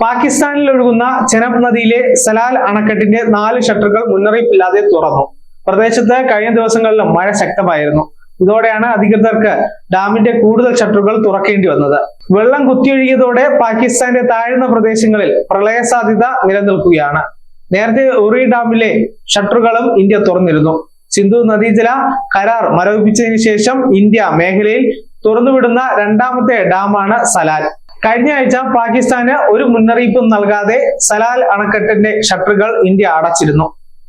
പാകിസ്ഥാനിൽ ഒഴുകുന്ന ചെനബ് നദിയിലെ സലാൽ അണക്കെട്ടിന്റെ നാല് ഷട്ടറുകൾ മുന്നറിയിപ്പില്ലാതെ തുറന്നു. പ്രദേശത്ത് കഴിഞ്ഞ ദിവസങ്ങളിലും മഴ ശക്തമായിരുന്നു. ഇതോടെയാണ് അധികൃതർക്ക് ഡാമിന്റെ കൂടുതൽ ഷട്ടറുകൾ തുറക്കേണ്ടി വന്നത്. വെള്ളം കുത്തിയൊഴുകിയതോടെ പാകിസ്ഥാന്റെ താഴ്ന്ന പ്രദേശങ്ങളിൽ പ്രളയ സാധ്യത നിലനിൽക്കുകയാണ്. നേരത്തെ ഉറി ഡാമിലെ ഷട്ടറുകളും ഇന്ത്യ തുറന്നിരുന്നു. സിന്ധു നദീജല കരാർ മരവിപ്പിച്ചതിന് ശേഷം ഇന്ത്യ മേഖലയിൽ തുറന്നുവിടുന്ന രണ്ടാമത്തെ ഡാമാണ് സലാൽ. കഴിഞ്ഞ ആഴ്ച പാകിസ്ഥാന് ഒരു മുന്നറിയിപ്പും നൽകാതെ സലാൽ അണക്കെട്ടിന്റെ ഷട്ടറുകൾ ഇന്ത്യ അടച്ചിരുന്നു.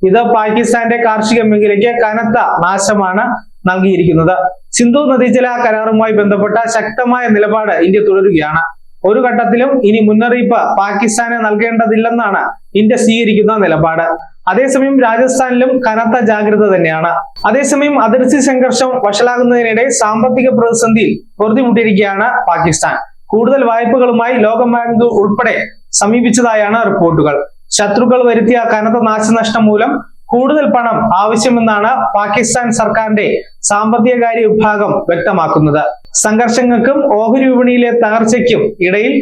ഇത് പാകിസ്ഥാന്റെ കാർഷിക മേഖലയ്ക്ക് കനത്ത നാശമാണ് നൽകിയിരിക്കുന്നത്. സിന്ധു നദീജല കരാറുമായി ബന്ധപ്പെട്ട ശക്തമായ നിലപാട് ഇന്ത്യ തുടരുകയാണ്. ഒരു ഘട്ടത്തിലും ഇനി മുന്നറിയിപ്പ് പാകിസ്ഥാന് നൽകേണ്ടതില്ലെന്നാണ് ഇന്ത്യ സ്വീകരിക്കുന്ന നിലപാട്. അതേസമയം രാജസ്ഥാനിലും കനത്ത ജാഗ്രത തന്നെയാണ്. അതേസമയം അതിർത്തി സംഘർഷം വഷളാകുന്നതിനിടെ സാമ്പത്തിക പ്രതിസന്ധിയിൽ പൊറുതിമുട്ടിയിരിക്കുകയാണ് പാകിസ്ഥാൻ. കൂടുതൽ വായ്പകളുമായി ലോകം ബാങ്ക് ഉൾപ്പെടെ സമീപിച്ചതായാണ് റിപ്പോർട്ടുകൾ. ശത്രുക്കൾ വരുത്തിയ കനത്ത നാശനഷ്ടം മൂലം കൂടുതൽ പണം ആവശ്യമെന്നാണ് പാകിസ്ഥാൻ സർക്കാരിന്റെ സാമ്പത്തികകാര്യ വിഭാഗം വ്യക്തമാക്കുന്നത്. സംഘർഷങ്ങൾക്കും ഓഹരി വിപണിയിലെ തകർച്ചയ്ക്കും ഇടയിൽ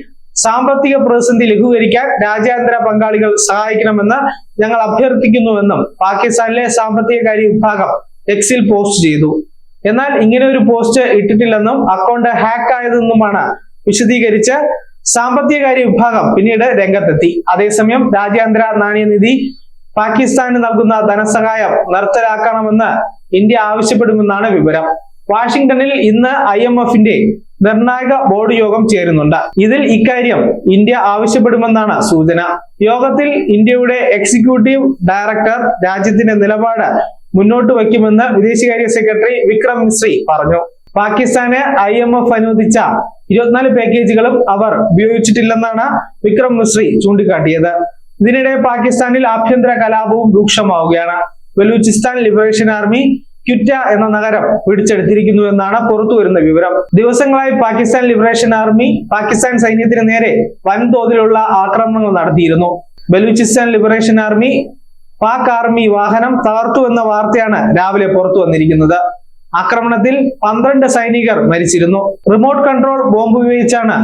സാമ്പത്തിക പ്രതിസന്ധി ലഘൂകരിക്കാൻ രാജ്യാന്തര പങ്കാളികൾ സഹായിക്കണമെന്ന് ഞങ്ങൾ അഭ്യർത്ഥിക്കുന്നുവെന്നും പാകിസ്ഥാനിലെ സാമ്പത്തികകാര്യ വിഭാഗം എക്സിൽ പോസ്റ്റ് ചെയ്തു. എന്നാൽ ഇങ്ങനെ ഒരു പോസ്റ്റ് ഇട്ടിട്ടില്ലെന്നും അക്കൗണ്ട് ഹാക്ക് ആയതെന്നുമാണ് വിശദീകരിച്ച് സാമ്പത്തികകാര്യ വിഭാഗം പിന്നീട് രംഗത്തെത്തി. അതേസമയം രാജ്യാന്തര നാണയനിധി പാകിസ്ഥാന് നൽകുന്ന ധനസഹായം നിർത്തലാക്കണമെന്ന് ഇന്ത്യ ആവശ്യപ്പെടുമെന്നാണ് വിവരം. വാഷിംഗ്ടണിൽ ഇന്ന് ഐ എം എഫിന്റെ നിർണായക ബോർഡ് യോഗം ചേരുന്നുണ്ട്. ഇതിൽ ഇക്കാര്യം ഇന്ത്യ ആവശ്യപ്പെടുമെന്നാണ് സൂചന. യോഗത്തിൽ ഇന്ത്യയുടെ എക്സിക്യൂട്ടീവ് ഡയറക്ടർ രാജ്യത്തിന്റെ നിലപാട് മുന്നോട്ട് വയ്ക്കുമെന്ന് വിദേശകാര്യ സെക്രട്ടറി വിക്രം മിശ്രി പറഞ്ഞു. പാകിസ്ഥാന് ഐ എം എഫ് അനുവദിച്ച ഇരുപത്തിനാല് പാക്കേജുകളും അവർ ഉപയോഗിച്ചിട്ടില്ലെന്നാണ് വിക്രം മിശ്രി ചൂണ്ടിക്കാട്ടിയത്. ഇതിനിടെ പാകിസ്ഥാനിൽ ആഭ്യന്തര കലാപവും രൂക്ഷമാവുകയാണ്. ബലൂചിസ്ഥാൻ ലിബറേഷൻ ആർമി ക്യുറ്റ എന്ന നഗരം പിടിച്ചെടുത്തിരിക്കുന്നു എന്നാണ് പുറത്തു വരുന്ന വിവരം. ദിവസങ്ങളായി പാകിസ്ഥാൻ ലിബറേഷൻ ആർമി പാകിസ്ഥാൻ സൈന്യത്തിന് നേരെ വൻതോതിലുള്ള ആക്രമണങ്ങൾ നടത്തിയിരുന്നു. Balochistan liberation army Pak army വാഹനം തകർത്തു എന്ന വാർത്തയാണ് രാവിലെ പുറത്തു വന്നിരിക്കുന്നത് ആക്രമണത്തിൽ പന്ത്രണ്ട് സൈനികർ മരിച്ചിരുന്നു. റിമോട്ട് കൺട്രോൾ ബോംബ് ഉപയോഗിച്ചാണ്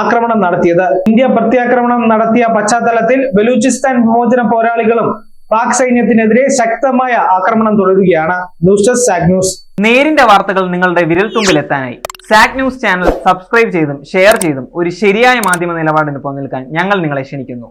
ആക്രമണം നടത്തിയത്. ഇന്ത്യ പ്രത്യാക്രമണം നടത്തിയ പശ്ചാത്തലത്തിൽ ബലൂചിസ്ഥാൻ വിമോചന പോരാളികളും പാക് സൈന്യത്തിനെതിരെ ശക്തമായ ആക്രമണം തുടരുകയാണ്. ന്യൂസ് ഡെസ്ക് സാഗ് ന്യൂസ്. നേരിന്റെ വാർത്തകൾ നിങ്ങളുടെ വിരൽത്തുമ്പിലെത്താനായി സാക് ന്യൂസ് ചാനൽ സബ്സ്ക്രൈബ് ചെയ്തും ഷെയർ ചെയ്തും ഒരു ശരിയായ മാധ്യമ നിലപാടിന് പോകാൻ ഞങ്ങൾ നിങ്ങളെ ക്ഷണിക്കുന്നു.